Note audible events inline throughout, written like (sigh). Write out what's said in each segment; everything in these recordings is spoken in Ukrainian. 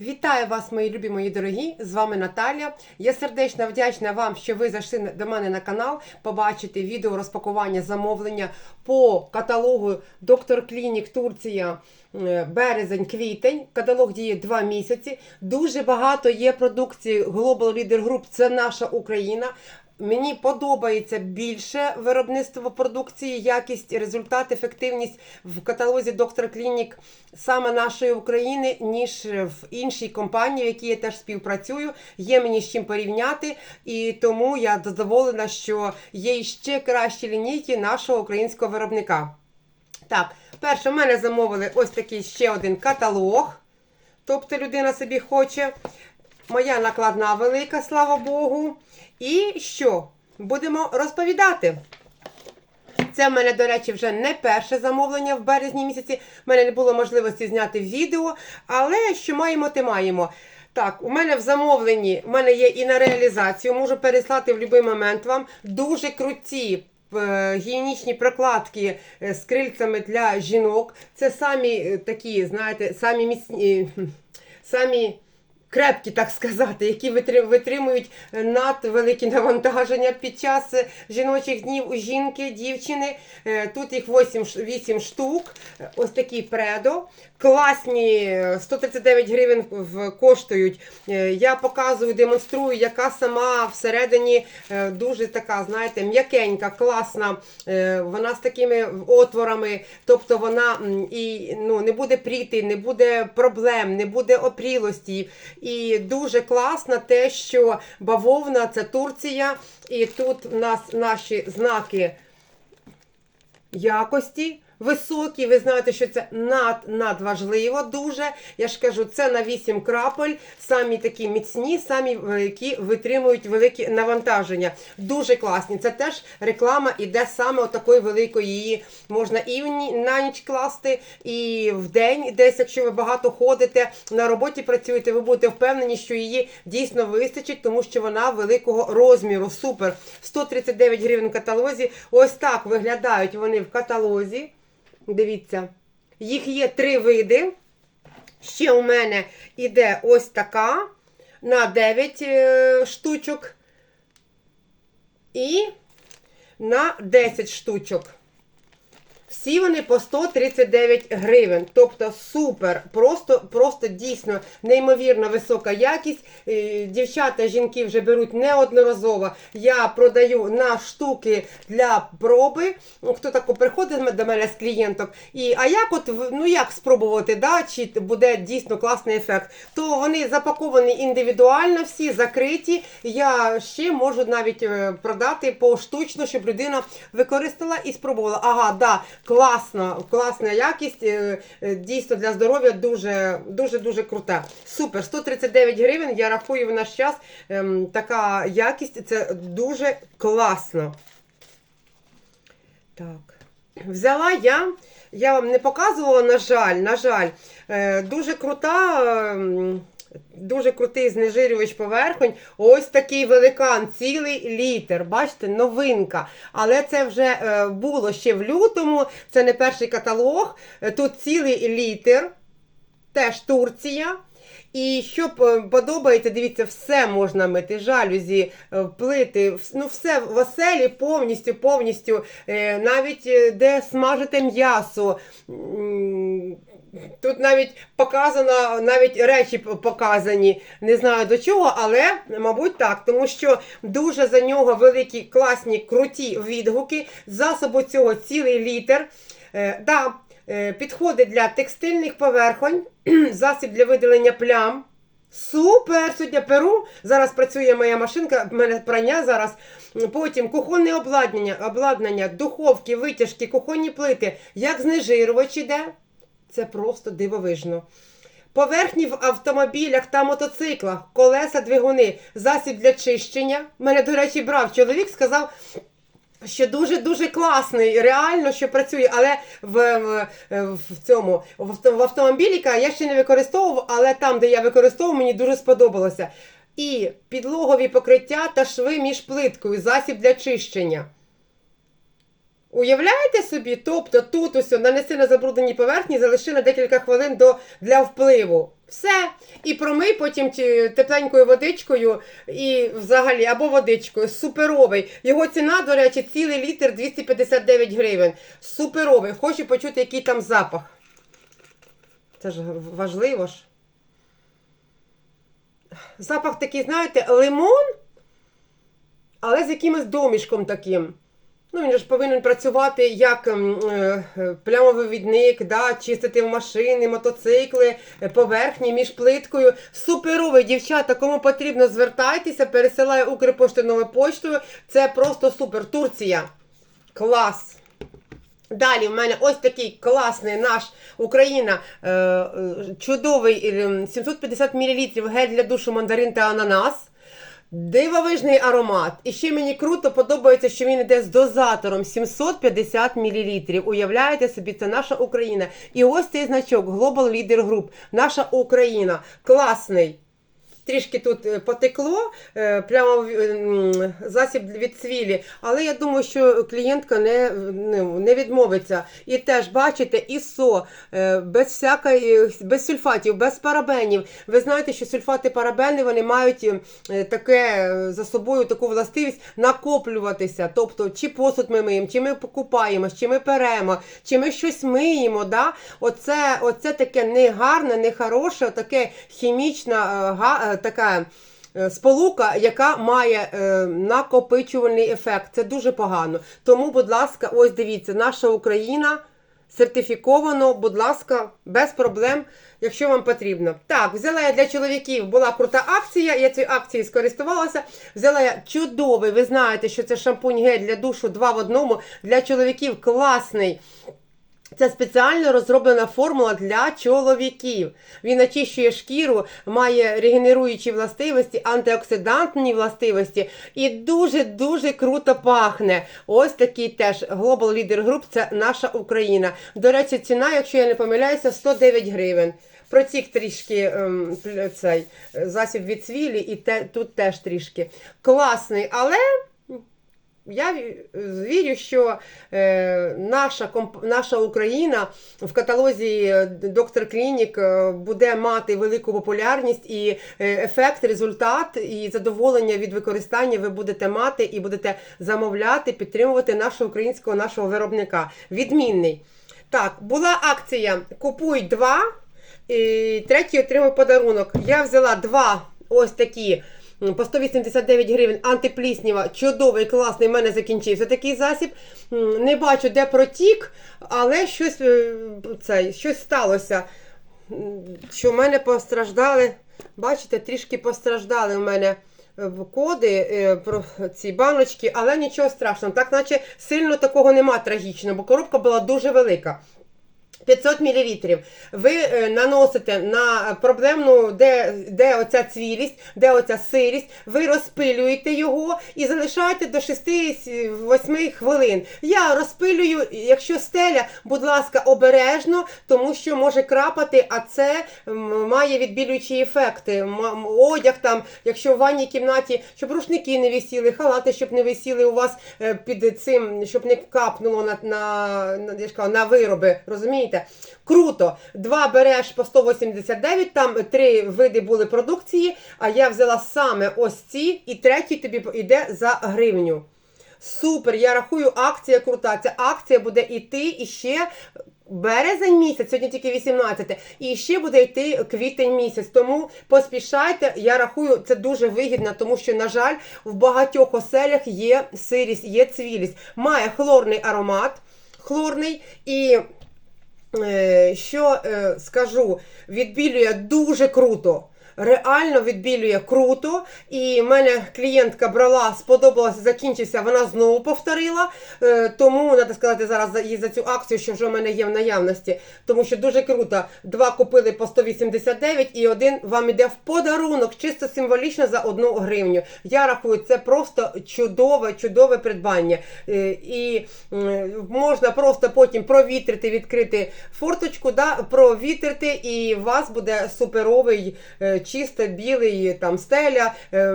Вітаю вас, мої любі, мої дорогі! З вами Наталя. Я сердечно вдячна вам, що ви зайшли до мене на канал побачити відео розпакування замовлення по каталогу Доктор Клінік Турція березень-квітень. Каталог діє 2 місяці. Дуже багато є продукції Global Leader Group, це наша Україна. Мені подобається більше виробництво продукції, якість, результат, ефективність в каталозі Доктор Клінік саме нашої України, ніж в іншій компанії, в якій я теж співпрацюю. Є мені з чим порівняти, і тому я задоволена, що є ще кращі лінійки нашого українського виробника. Так, перше, в мене замовили ось такий ще один каталог. Тобто людина собі хоче. Моя накладна велика, слава Богу. І що? Будемо розповідати. Це в мене, до речі, вже не перше замовлення в березні місяці. У мене не було можливості зняти відео, але що маємо, те маємо. Так, у мене в замовленні, у мене є і на реалізацію, можу переслати в будь-який момент вам. Дуже круті е, гігієнічні прокладки е, з крильцями для жінок. Це самі е, такі, знаєте, самі міцні, самі крепкі, так сказати, які витримують надвеликі навантаження під час е, жіночих днів у жінки, дівчини. Е, Тут їх 8, 8 штук. Е, Ось такі предо. Класні, е, 139 гривень коштують. Е, Я показую, демонструю, яка сама всередині е, дуже така, знаєте, м'якенька, класна. Е, Вона з такими отворами, тобто вона і ну, не буде пріти, не буде проблем, не буде опрілості. І дуже класно те, що бавовна це Турція, і тут у нас наші знаки якості високі. Ви знаєте, що це над, надважливо дуже. Я ж кажу, це на 8 крапель, самі такі міцні, самі е, які витримують великі навантаження. Дуже класні. Це теж реклама іде саме отакої великої. Її можна і на ніч класти, і в день, десь, якщо ви багато ходите, на роботі працюєте, ви будете впевнені, що її дійсно вистачить, тому що вона великого розміру. Супер. 139 гривень в каталозі. Ось так виглядають вони в каталозі. Дивіться, їх є три види. Ще у мене іде ось така на 9 е, штучок. І на 10 штучок. Всі вони по 139 гривень. Тобто супер, просто, просто дійсно неймовірно висока якість. Е, Дівчата, жінки вже беруть неодноразово. Я продаю на штуки для проби. Ну, Хто тако приходить до мене з клієнток. І, а як от ну як спробувати, да, чи буде дійсно класний ефект? То вони запаковані індивідуально, всі закриті. Я ще можу навіть е, продати поштучно, щоб людина використала і спробувала. Ага, да, класно, класна якість. е, е, Дійсно для здоров'я дуже дуже дуже крута. Супер, 139 гривень. Я рахую в наш час ем, така якість. Це дуже класно. Так. Взяла я, я вам не показувала, на жаль, на жаль, е, дуже крута, ем, дуже крутий знежирювач поверхонь. Ось такий великан, цілий літр. Бачите, новинка. Але це вже е, було ще в лютому. Це не перший каталог. Е, Тут цілий літр, теж Турція. І що подобається, дивіться, все можна мити, жалюзі, е, плити, ну все в оселі повністю, повністю, е, навіть е, де смажити м'ясо. Тут навіть показано, навіть речі показані. Не знаю до чого, але мабуть так, тому що дуже за нього великі, класні, круті відгуки. Засобу цього цілий літр. Е, да, е, підходить для текстильних поверхонь, (clears throat) засіб для видалення плям. Супер! Сьогодні перу. Зараз працює моя машинка, в мене прання зараз. Потім кухонне обладнання, обладнання, духовки, витяжки, кухонні плити. Як знежирювач іде? Це просто дивовижно. Поверхні в автомобілях та мотоциклах, колеса, двигуни, засіб для чищення. Мене, до речі, брав чоловік, сказав, що дуже-дуже класний, реально, що працює, але в, в, в цьому в, авто- в автомобіліка я ще не використовував, але там, де я використовував, мені дуже сподобалося. І підлогові покриття та шви між плиткою, засіб для чищення. Уявляєте собі, тобто тут ось нанеси на забруднені поверхні, залиши на декілька хвилин до, для впливу. Все. І промий потім тепленькою водичкою і взагалі або водичкою. Суперовий. Його ціна, до речі, цілий літр 259 гривень. Суперовий. Хочу почути, який там запах. Це ж важливо ж. Запах такий, знаєте, лимон, але з якимось домішком таким. Ну, він ж повинен працювати як е, е, плямовивідник, да, чистити машини, мотоцикли, е, поверхні між плиткою. Суперовий, дівчата, кому потрібно, звертайтеся, пересилаю Укрпоштою новою поштою. Це просто супер. Турція. Клас. Далі в мене ось такий класний наш Україна, чудовий е, 750 мл гель для душу мандарин та ананас. Дивовижний аромат. І ще мені круто подобається, що він йде з дозатором 750 мл. Уявляєте собі, це наша Україна. І ось цей значок Global Leader Group. Наша Україна. Класний. Трішки тут е, потекло, е, прямо засіб від цвілі, але я думаю, що клієнтка не, не, не відмовиться. І теж бачите, ІСО, е, без всякої, без сульфатів, без парабенів. Ви знаєте, що сульфати парабени вони мають таке за собою таку властивість накоплюватися. Тобто, чи посуд ми миємо, чи ми покупаємось, чи ми перемо, чи ми щось миємо. Да? Оце, оце таке негарне, нехороше, таке хімічна така. е, Сполука, яка має е, накопичувальний ефект, це дуже погано. Тому, будь ласка, ось дивіться, наша Україна сертифіковано, будь ласка, без проблем, якщо вам потрібно. Так, взяла я для чоловіків, була крута акція, я цією акцією скористувалася. Взяла я чудовий, ви знаєте, що це шампунь гель для душу два в одному. Для чоловіків класний. Це спеціально розроблена формула для чоловіків. Він очищує шкіру, має регенеруючі властивості, антиоксидантні властивості і дуже-дуже круто пахне. Ось такий теж Global Leader Group, це наша Україна. До речі, ціна, якщо я не помиляюся, 109 гривень. Протік трішки ем, цей засіб від цвілі, і те, тут теж трішки класний, але я вірю, що е, наша, наша Україна в каталозі е, Доктор Клінік е, буде мати велику популярність і ефект, результат і задоволення від використання ви будете мати і будете замовляти, підтримувати нашого українського нашого виробника. Відмінний. Так, була акція Купуй два, і третій отримав подарунок. Я взяла два ось такі. По 189 гривень антиплісніва, чудовий, класний, в мене закінчився такий засіб. Не бачу, де протік, але щось, е, це, щось сталося. Що в мене постраждали, бачите, трішки постраждали в мене е, коди е, про ці баночки, але нічого страшного. Так, наче сильно такого нема трагічного, бо коробка була дуже велика. 500 мл. Ви е, наносите на проблемну, де, де оця цвілість, де оця сирість, ви розпилюєте його і залишаєте до 6-8 хвилин. Я розпилюю, якщо стеля, будь ласка, обережно, тому що може крапати, а це має відбілюючі ефекти. Одяг там, якщо в ванній кімнаті, щоб рушники не висіли, халати, щоб не висіли у вас е, під цим, щоб не капнуло на, на, на, на вироби. Розумієте? Круто. Два береш по 189, там три види були продукції, а я взяла саме ось ці, і третій тобі йде за гривню. Супер, я рахую, акція крута. Ця акція буде йти іще березень місяць, сьогодні тільки 18, і ще буде йти квітень місяць. Тому поспішайте, я рахую, це дуже вигідно, тому що, на жаль, в багатьох оселях є сирість, є цвілість. Має хлорний аромат, хлорний і. Е, що е, скажу, відбілює дуже круто. Реально відбілює круто. І в мене клієнтка брала, сподобалася, закінчився, вона знову повторила. Е, тому треба сказати зараз за, їй за цю акцію, що вже в мене є в наявності. Тому що дуже круто. Два купили по 189 і один вам іде в подарунок, чисто символічно за одну гривню. Я рахую, це просто чудове, чудове придбання. Е, і можна просто потім провітрити, відкрити форточку, да, провітрити, і у вас буде суперовий, е, чисто білий там стеля, е,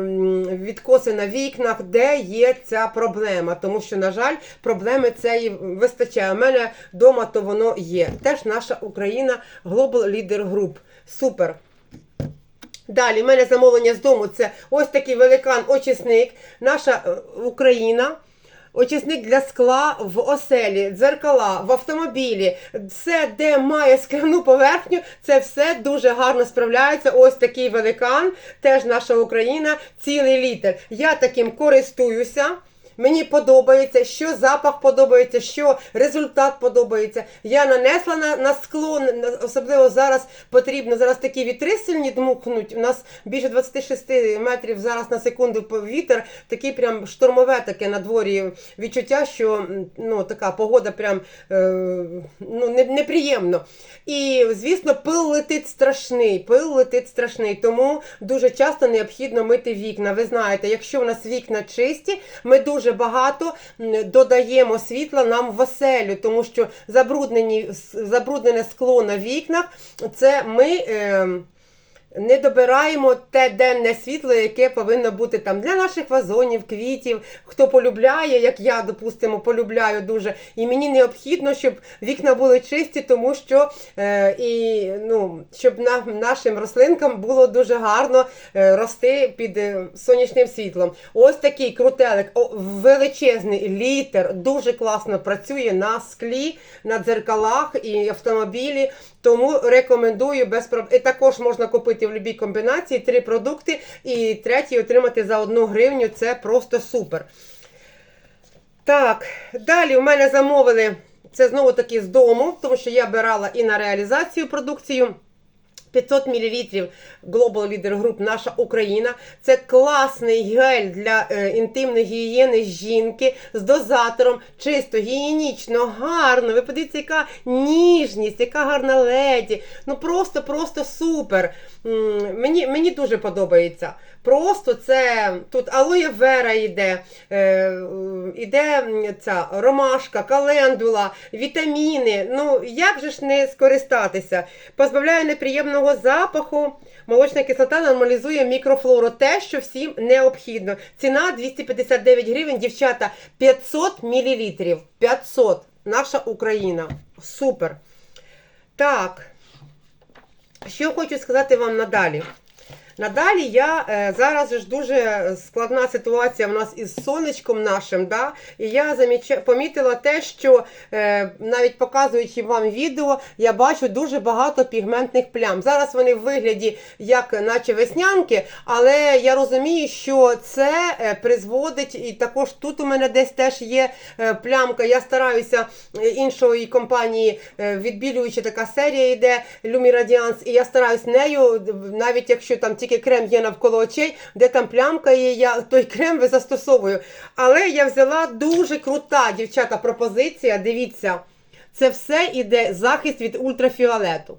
відкоси на вікнах, де є ця проблема. Тому що, на жаль, проблеми цієї вистачає. У мене вдома то воно є. Теж наша Україна Global Leader Group. Супер. Далі, в мене замовлення з дому це ось такий великан очисник, наша е, Україна. Очисник для скла в оселі, дзеркала, в автомобілі, все, де має скляну поверхню, це все дуже гарно справляється. Ось такий великан, теж наша Україна, цілий літер. Я таким користуюся. Мені подобається, що запах подобається, що результат подобається. Я нанесла на, на скло, особливо зараз потрібно зараз такі вітри сильні дмухнуть. У нас більше 26 метрів зараз на секунду вітер, такий прям штормове таке на дворі відчуття, що ну така погода прям е, ну неприємно. І звісно, пил летить страшний. Пил летить страшний, тому дуже часто необхідно мити вікна. Ви знаєте, якщо у нас вікна чисті, ми дуже багато м, додаємо світла нам в оселю, тому що забруднені забруднене скло на вікнах, це ми. Е, не добираємо те денне світло, яке повинно бути там для наших вазонів, квітів. Хто полюбляє, як я, допустимо, полюбляю дуже. І мені необхідно, щоб вікна були чисті, тому що е, і ну, щоб на, нашим рослинкам було дуже гарно е, рости під е, сонячним світлом. Ось такий крутелик, о, величезний літер, дуже класно працює на склі, на дзеркалах і автомобілі. Тому рекомендую без проблем. І також можна купити в будь-якій комбінації три продукти, і третій отримати за одну гривню. Це просто супер. Так, далі в мене замовили це знову таки з дому, тому що я бирала і на реалізацію продукцію. 500 мл Global Leader Group Наша Україна. Це класний гель для е, інтимної гігієни жінки з дозатором, чисто, гігієнічно, гарно. Ви подивіться, яка ніжність, яка гарна леді. Ну просто, просто супер. М, Мені, мені дуже подобається. Просто це тут алоє вера йде, е, іде ця ромашка, календула, вітаміни. Ну як же ж не скористатися? Позбавляє неприємного запаху. Молочна кислота нормалізує мікрофлору. Те, що всім необхідно. Ціна 259 гривень, дівчата, 500 мл. 500. Наша Україна. Супер. Так. Що хочу сказати вам надалі. Надалі я е, зараз ж дуже складна ситуація в нас із сонечком нашим. Да? І я заміча, помітила те, що е, навіть показуючи вам відео, я бачу дуже багато пігментних плям. Зараз вони в вигляді як наче веснянки, але я розумію, що це е, призводить, і також тут у мене десь теж є плямка. Я стараюся іншої компанії відбілюючи така серія йде Lumiradiance, і я стараюсь нею, навіть якщо там тільки крем є навколо очей, де там плямка є, я той крем застосовую. Але я взяла дуже крута, дівчата, пропозиція. Дивіться, це все іде захист від ультрафіолету.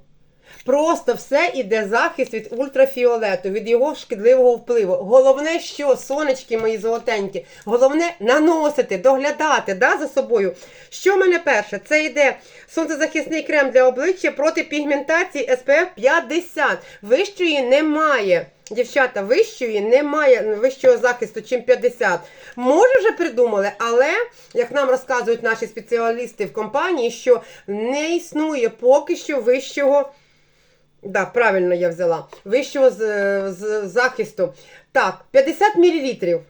Просто все іде захист від ультрафіолету, від його шкідливого впливу. Головне, що сонечки мої золотенькі, головне наносити, доглядати да, за собою. Що в мене перше? Це йде сонцезахисний крем для обличчя проти пігментації SPF 50. Вищої немає. Дівчата, вищої немає вищого захисту, чим 50. Може, вже придумали, але як нам розказують наші спеціалісти в компанії, що не існує поки що вищого. Да, правильно я взяла. Вищого з, з захисту. Так, 50 мл.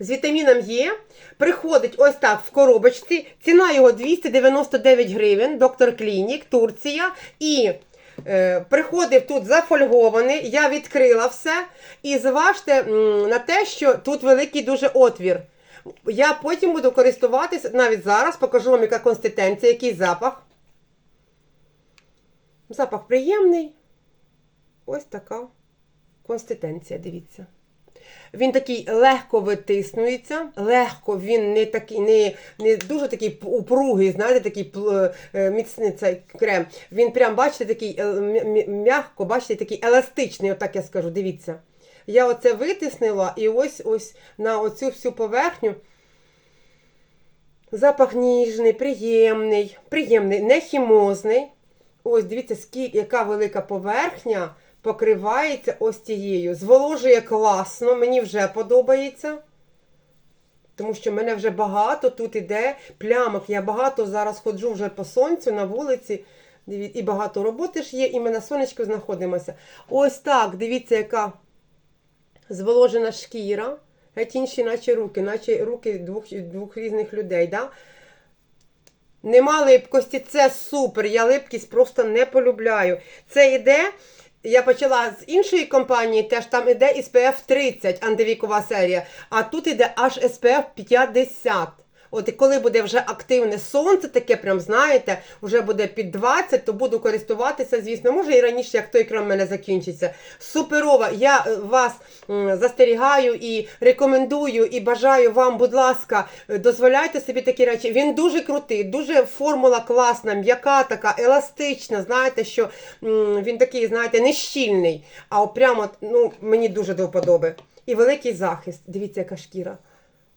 З вітаміном Є. Приходить ось так в коробочці. Ціна його 299 гривень. Доктор Клінік, Турція. І е, приходив тут зафольгований. Я відкрила все. І зважте м, на те, що тут великий дуже отвір. Я потім буду користуватися, навіть зараз покажу вам, яка консистенція, який запах. Запах приємний. Ось така консистенція, дивіться. Він такий легко витиснується, легко, він не такий, не, не дуже такий упругий, знаєте, такий е, міцний цей крем. Він прям, бачите, такий е, м'яко, бачите, такий еластичний, отак я скажу, дивіться. Я оце витиснила і ось ось на оцю всю поверхню. Запах ніжний, приємний, приємний, не хімозний. Ось дивіться, скільки, яка велика поверхня покривається ось цією. Зволожує класно, мені вже подобається. Тому що мене вже багато тут іде плямок. Я багато зараз ходжу вже по сонцю на вулиці. І багато роботи ж є, і ми на сонечку знаходимося. Ось так, дивіться, яка зволожена шкіра. Геть інші, наче руки, наче руки двох, двох різних людей. Да? Нема липкості, це супер. Я липкість просто не полюбляю. Це йде. Я почала з іншої компанії, теж там іде SPF 30 антивікова серія, а тут іде аж SPF 50. От і коли буде вже активне сонце, таке прям знаєте, вже буде під 20, то буду користуватися, звісно, може і раніше, як той крем мене закінчиться. Суперова. Я е, вас застерігаю і рекомендую, і бажаю вам, будь ласка, е, дозволяйте собі такі речі. Він дуже крутий, дуже формула класна, м'яка, така, еластична. Знаєте, що він такий, знаєте, не щільний, а прямо ну, мені дуже до вподоби. І великий захист. Дивіться, яка шкіра.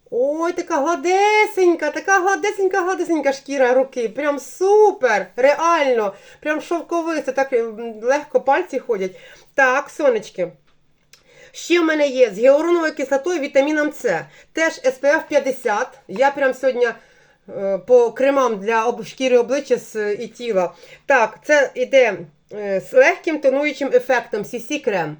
Ой, така гладесенька, така гладесенька, гладесенька шкіра руки. Прям супер! Реально, прям шовковиста, так легко пальці ходять. Так, сонечки. Ще в мене є з гіалуроновою кислотою вітаміном С. Теж SPF 50. Я прям сьогодні е, по кремам для шкіри обличчя і тіла. Так, це йде е, з легким тонуючим ефектом CC крем.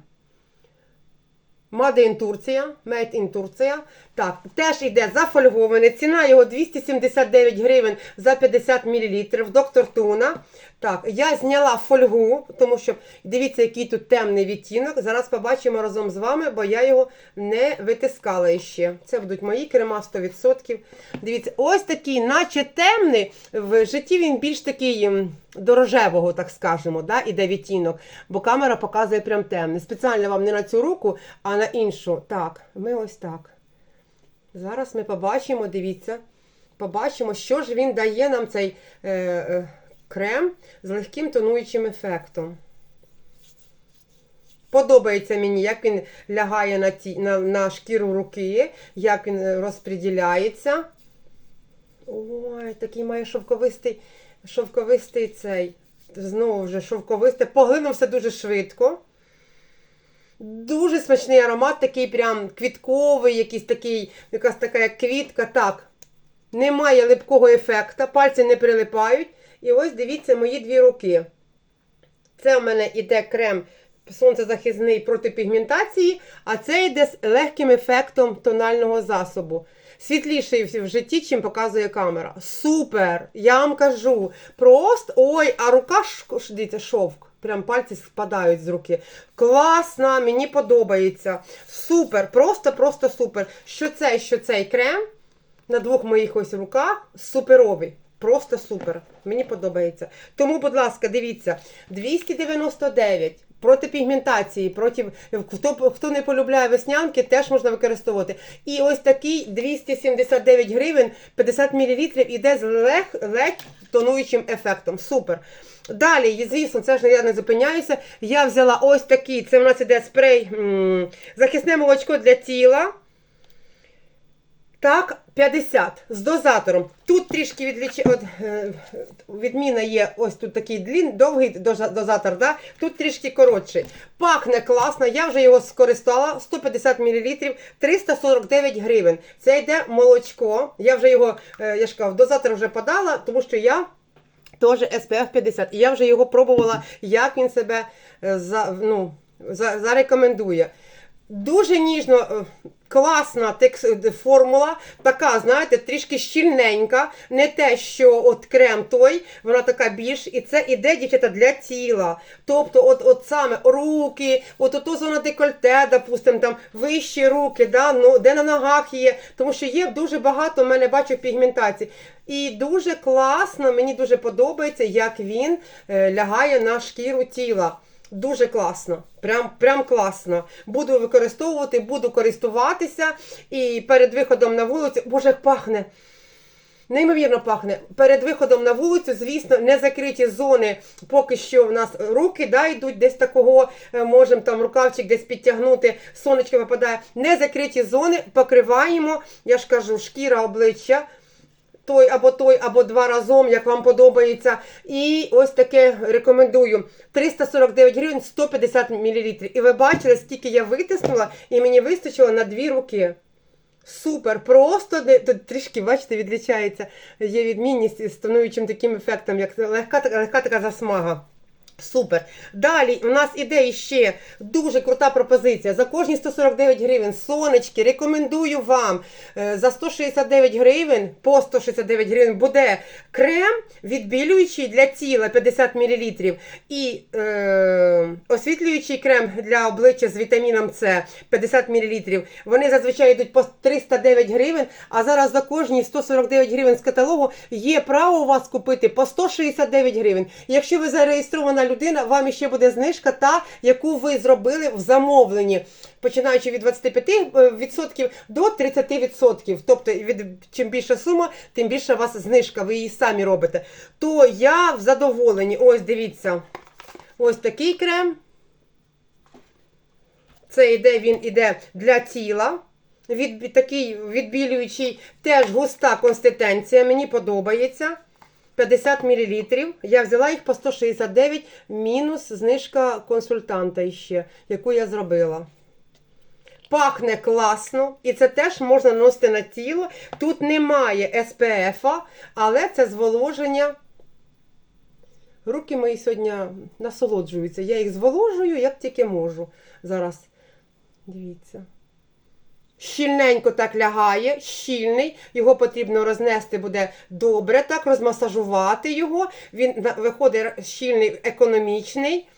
Made in Турція, Made in Турція. Так, теж йде зафольгований. Ціна його 279 гривень за 50 мл. Доктор Туна. Так, я зняла фольгу, тому що дивіться, який тут темний відтінок. Зараз побачимо разом з вами, бо я його не витискала ще. Це будуть мої крема 100%. Дивіться, ось такий, наче темний. В житті він більш такий дорожевого, так скажемо, да, іде відтінок, бо камера показує прям темний. Спеціально вам не на цю руку, а на іншу. Так, ми ось так. Зараз ми побачимо, дивіться, побачимо, що ж він дає нам цей е, е, крем з легким тонуючим ефектом. Подобається мені, як він лягає на, ті, на, на шкіру руки, як він е, розподіляється. Ой, такий має шовковистий, шовковистий цей. Знову вже шовковистий. Поглинувся дуже швидко. Дуже смачний аромат, такий прям квітковий, якийсь такий, якась така як квітка. Так, немає липкого ефекта, пальці не прилипають. І ось дивіться мої дві руки. Це в мене іде крем сонцезахисний проти пігментації, а це йде з легким ефектом тонального засобу. Світліший в житті, чим показує камера. Супер! Я вам кажу. Просто ой, а рука дивіться, шовк. Прям пальці спадають з руки. Класна, мені подобається. Супер, просто-просто супер. Що цей, що цей крем на двох моїх ось руках суперовий. Просто супер. Мені подобається. Тому, будь ласка, дивіться, 299 проти пігментації, проти хто, хто не полюбляє веснянки, теж можна використовувати. І ось такий 279 гривень, 50 мл іде з лег, ледь тонуючим ефектом. Супер. Далі, звісно, це ж я не зупиняюся. Я взяла ось такий, це в нас іде спрей, захисне молочко для тіла. Так, 50 з дозатором. Тут трішки відліч... От, е, відміна є ось тут такий длін, довгий дозатор, да? тут трішки коротший. Пахне класно, я вже його скористала 150 мл, 349 гривень. Це йде молочко. Я вже його, е, я ж дозатор вже подала, тому що я. Теж SPF 50. І я вже його пробувала, як він себе е, за, ну, за, зарекомендує. Дуже ніжно, е, класна е, формула, така, знаєте, трішки щільненька. Не те, що от крем той, вона така більш, і це іде, дівчата, для тіла. Тобто, от, от саме руки, от ото зона декольте, допустим, там вищі руки, да, ну, де на ногах є, тому що є дуже багато, в мене бачу пігментації. І дуже класно, мені дуже подобається, як він е, лягає на шкіру тіла. Дуже класно, прям, прям класно. Буду використовувати, буду користуватися. І перед виходом на вулицю, боже, як пахне. Неймовірно пахне. Перед виходом на вулицю, звісно, не закриті зони, поки що в нас руки да, йдуть десь такого, е, можемо там рукавчик десь підтягнути, сонечко випадає. Не закриті зони, покриваємо, я ж кажу, шкіра обличчя. Той або той, або два разом, як вам подобається. І ось таке рекомендую. 349 гривень 150 мл. І ви бачили, скільки я витиснула, і мені вистачило на дві руки. Супер, просто тут трішки, бачите, відлічається. Є відмінність із становичим таким ефектом, як легка, легка така засмага. Супер. Далі у нас іде ще дуже крута пропозиція. За кожні 149 гривень сонечки, рекомендую вам е, за 169 гривень, по 169 гривень буде крем відбілюючий для тіла 50 мл і е, освітлюючий крем для обличчя з вітаміном С 50 мл. Вони зазвичай йдуть по 309 гривень, а зараз за кожні 149 гривень з каталогу є право у вас купити по 169 гривень. Якщо ви зареєстрована людина, вам іще буде знижка та, яку ви зробили в замовленні, починаючи від 25% до 30%. Тобто, від чим більша сума, тим більша у вас знижка, ви її самі робите. То я в задоволенні. Ось дивіться. Ось такий крем. Це йде, він іде для тіла. Від, такий відбілюючий, теж густа консистенція. Мені подобається. 50 мл. Я взяла їх по 169 мінус знижка консультанта ще, яку я зробила. Пахне класно, і це теж можна наносити на тіло. Тут немає SPF, але це зволоження. Руки мої сьогодні насолоджуються. Я їх зволожую, як тільки можу. Зараз. Дивіться. Щільненько так лягає, щільний, його потрібно рознести буде добре, так, розмасажувати його. Він виходить щільний, економічний.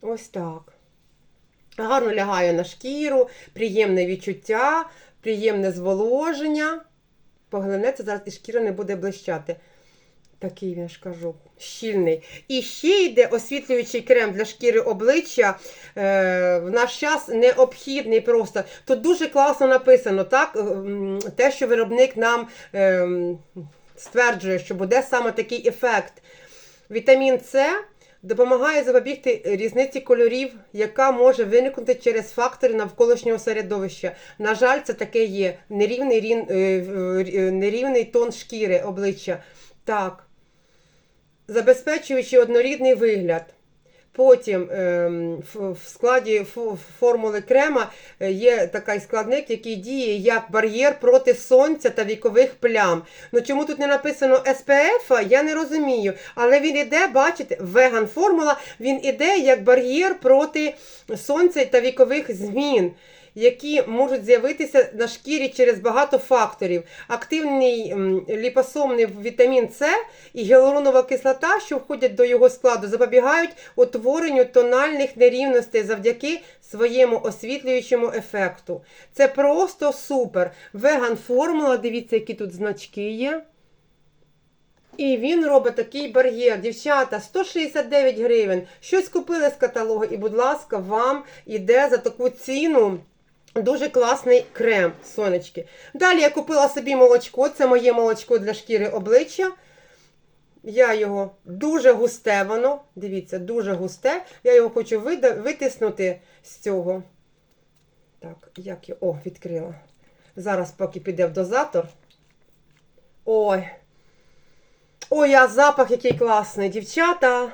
Ось так. Гарно лягає на шкіру, приємне відчуття, приємне зволоження. Поглинеться, зараз і шкіра не буде блищати. Такий, я ж кажу, щільний. І ще йде освітлюючий крем для шкіри обличчя. Е, в наш час необхідний просто. Тут дуже класно написано, так? ем, Те, що виробник нам ем, стверджує, що буде саме такий ефект. Вітамін С допомагає запобігти різниці кольорів, яка може виникнути через фактори навколишнього середовища. На жаль, це таке є. Нерівний, е, е, нерівний тон шкіри обличчя. Так. Забезпечуючи однорідний вигляд. Потім ем, в, складі формули крема е, є такий складник, який діє як бар'єр проти сонця та вікових плям. Ну чому тут не написано SPF, я не розумію. Але він іде, бачите, веган формула, він іде як бар'єр проти сонця та вікових змін. Які можуть з'явитися на шкірі через багато факторів. Активний ліпосомний вітамін С і гіалуронова кислота, що входять до його складу, запобігають утворенню тональних нерівностей завдяки своєму освітлюючому ефекту. Це просто супер. Веган формула, дивіться, які тут значки є. І він робить такий бар'єр. Дівчата, 169 гривень. Щось купили з каталогу, і, будь ласка, вам іде за таку ціну. Дуже класний крем, сонечки. Далі я купила собі молочко. Це моє молочко для шкіри обличчя. Я його дуже густе воно. Дивіться, дуже густе. Я його хочу витиснути з цього. Так, як я. О, відкрила. Зараз, поки піде в дозатор. Ой. Ой, а запах який класний, дівчата.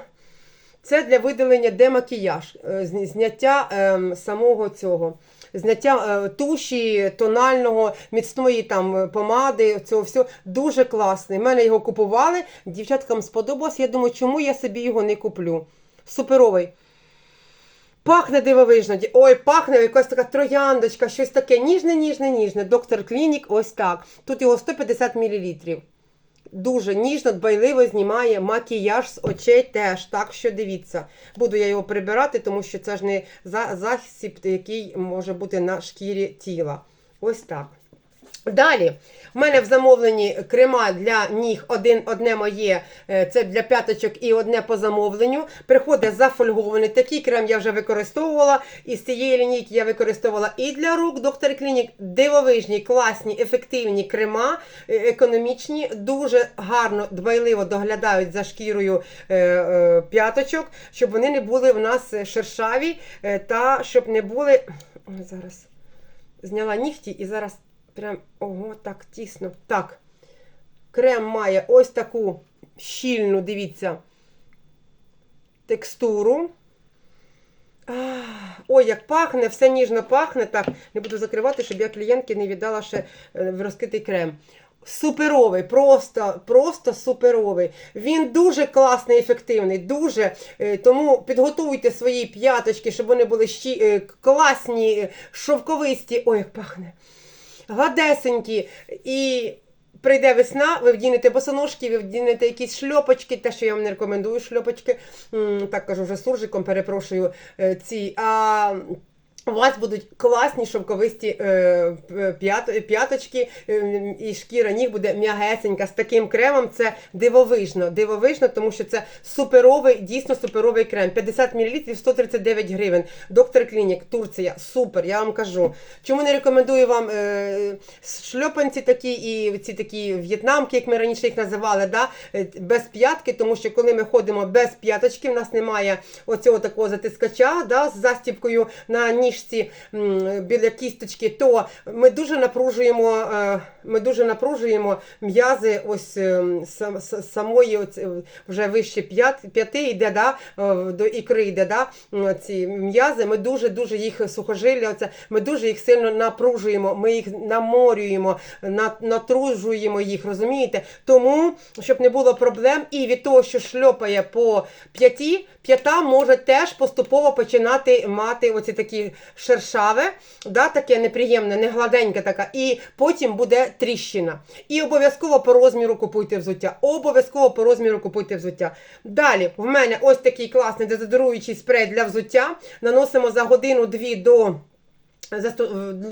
Це для видалення демакіяж, е, зняття ем, самого цього, зняття е, туші, тонального, міцної там е, помади, цього всього. Дуже класний. Мене його купували, дівчаткам сподобалось. Я думаю, чому я собі його не куплю. Суперовий. Пахне дивовижно. Ой, пахне якась така трояндочка, щось таке ніжне, ніжне, ніжне. Доктор Клінік, ось так. Тут його 150 мл. Дуже ніжно, дбайливо знімає макіяж з очей теж. Так що дивіться. Буду я його прибирати, тому що це ж не за- засіб, який може бути на шкірі тіла. Ось так. Далі, в мене в замовленні крема для ніг один, одне моє, е, це для п'яточок і одне по замовленню. Приходить зафольгований. Такий крем я вже використовувала. І з цієї лінійки я використовувала і для рук. Доктор Клінік дивовижні, класні, ефективні крема, е, економічні, дуже гарно, дбайливо доглядають за шкірою е, п'яточок, щоб вони не були в нас шершаві та щоб не були. Зараз зняла нігті і зараз прям ого, так тісно. Так. Крем має ось таку щільну, дивіться, текстуру. Ой, як пахне, все ніжно пахне. Так, не буду закривати, щоб я клієнтки не віддала ще е, в розкритий крем. Суперовий, просто, просто суперовий. Він дуже класний, ефективний, дуже. Е, Тому підготуйте свої п'яточки, щоб вони були щі, е, класні, шовковисті. Ой, як пахне. Гладесенькі. І прийде весна, ви вдінете босоножки, ви вдінете якісь шльопочки, те, що я вам не рекомендую шльопочки. Так кажу, вже суржиком перепрошую е, ці. А у вас будуть класні шовковисті е, п'ят- п'яточки, е, і шкіра ніг буде м'ягесенька з таким кремом. Це дивовижно. Дивовижно, тому що це суперовий, дійсно суперовий крем. 50 мл 139 гривень. Доктор Клінік, Турція. Супер, я вам кажу. Чому не рекомендую вам е, шльопанці такі і ці такі в'єтнамки, як ми раніше їх називали, да? е, без п'ятки, тому що коли ми ходимо без п'яточки, в нас немає оцього такого затискача да, з застіпкою на ніжці м, біля кісточки, то ми дуже напружуємо, е, ми дуже напружуємо м'язи ось е, самої е, вже вище п'ят, п'яти йде, да, е, до ікри йде, да, ці м'язи. Ми дуже дуже їх сухожилля, оце, ми дуже їх сильно напружуємо, ми їх наморюємо, на- натружуємо їх, розумієте? Тому, щоб не було проблем, і від того, що шльопає по п'яті, п'ята може теж поступово починати мати оці такі шершаве, да, таке неприємне, не гладеньке така, і потім буде тріщина. І обов'язково по розміру купуйте взуття. Обов'язково по розміру купуйте взуття. Далі, в мене ось такий класний дезодоруючий спрей для взуття. Наносимо за годину-дві до.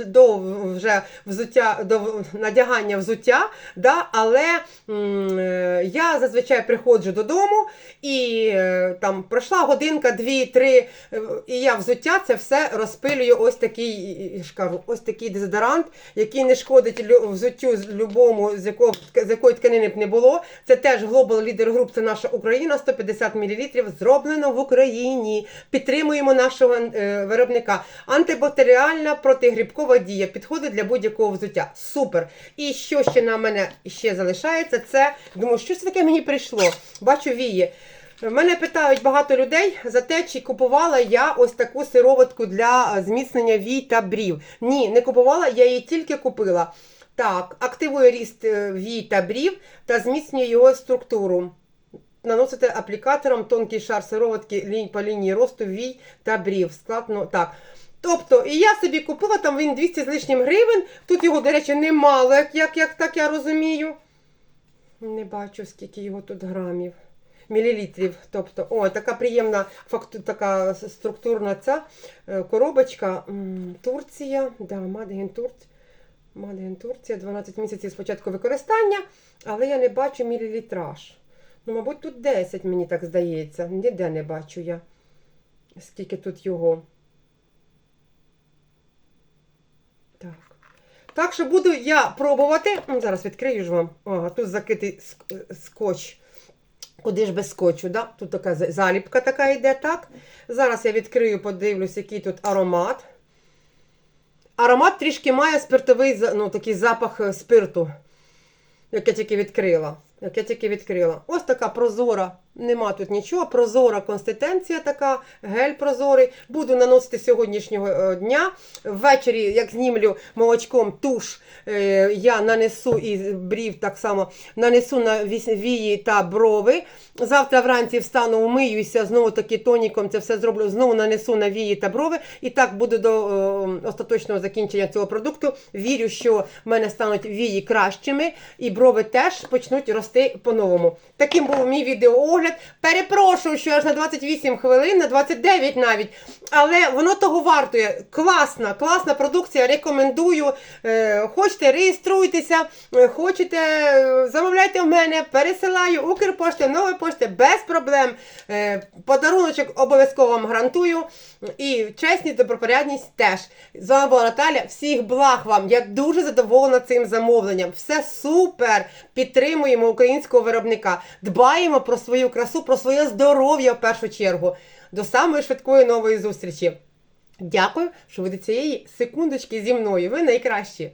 До вже взуття, до надягання взуття, да, але м, е, я зазвичай приходжу додому і е, там пройшла годинка, дві, три, е, і я взуття це все розпилюю. Ось такий ж ось такий дезодорант, який не шкодить взуттю з любому, з якого з якої тканини б не було. Це теж Global Leader Group, це наша Україна, 150 мл, зроблено в Україні. Підтримуємо нашого е, виробника. Антибактеріальна протигрибкова дія підходить для будь-якого взуття. Супер. І що ще на мене ще залишається? Це думаю, що це таке мені прийшло? Бачу вії. Мене питають багато людей за те, чи купувала я ось таку сироватку для зміцнення вій та брів. Ні, не купувала, я її тільки купила. Так, активує ріст е, вій та брів та зміцнює його структуру. Наносите аплікатором тонкий шар сироватки по лінії росту вій та брів. Складно так. Тобто, і я собі купила, там він 200 з лишнім гривень. Тут його, до речі, немало, як, як, як так я розумію. Не бачу, скільки його тут грамів. Мілілітрів. Тобто, о, така приємна факту, така структурна ця е, коробочка. Турція. Да, Мадеген Турція. Мадеген Турція, 12 місяців спочатку використання, але я не бачу мілілітраж. Ну, мабуть, тут 10, мені так здається. Ніде не бачу я. Скільки тут його. Так. Так що буду я пробувати. Зараз відкрию ж вам. Ага, тут закритий ск- скотч. Куди ж без скотчу, да? Тут така заліпка така йде, так? Зараз я відкрию, подивлюсь, який тут аромат. Аромат трішки має спиртовий ну, такий запах е, спирту, як я тільки відкрила. Як я тільки відкрила. Ось така прозора, нема тут нічого. Прозора консистенція така, гель прозорий. Буду наносити сьогоднішнього е, дня. Ввечері, як знімлю молочком туш, е, я нанесу і брів так само нанесу на вії та брови. Завтра вранці встану, умиюся, знову таки тоніком це все зроблю, знову нанесу на вії та брови. І так буду до остаточного закінчення цього продукту. Вірю, що в мене стануть вії кращими, і брови теж почнуть рости по-новому. Таким був мій відеоогляд. Перепрошую, що аж на 28 хвилин, на 29 навіть. Але воно того вартує. Класна, класна продукція. Рекомендую. Е, хочете, реєструйтеся, е, хочете, е, замовляйте в мене, пересилаю Укрпошти, нової пошти без проблем. Подаруночок обов'язково вам гарантую. І чесність, добропорядність теж. З вами була Наталя. Всіх благ вам. Я дуже задоволена цим замовленням. Все супер. Підтримуємо українського виробника. Дбаємо про свою красу, про своє здоров'я в першу чергу. До самої швидкої нової зустрічі. Дякую, що ви до цієї секундочки зі мною. Ви найкращі.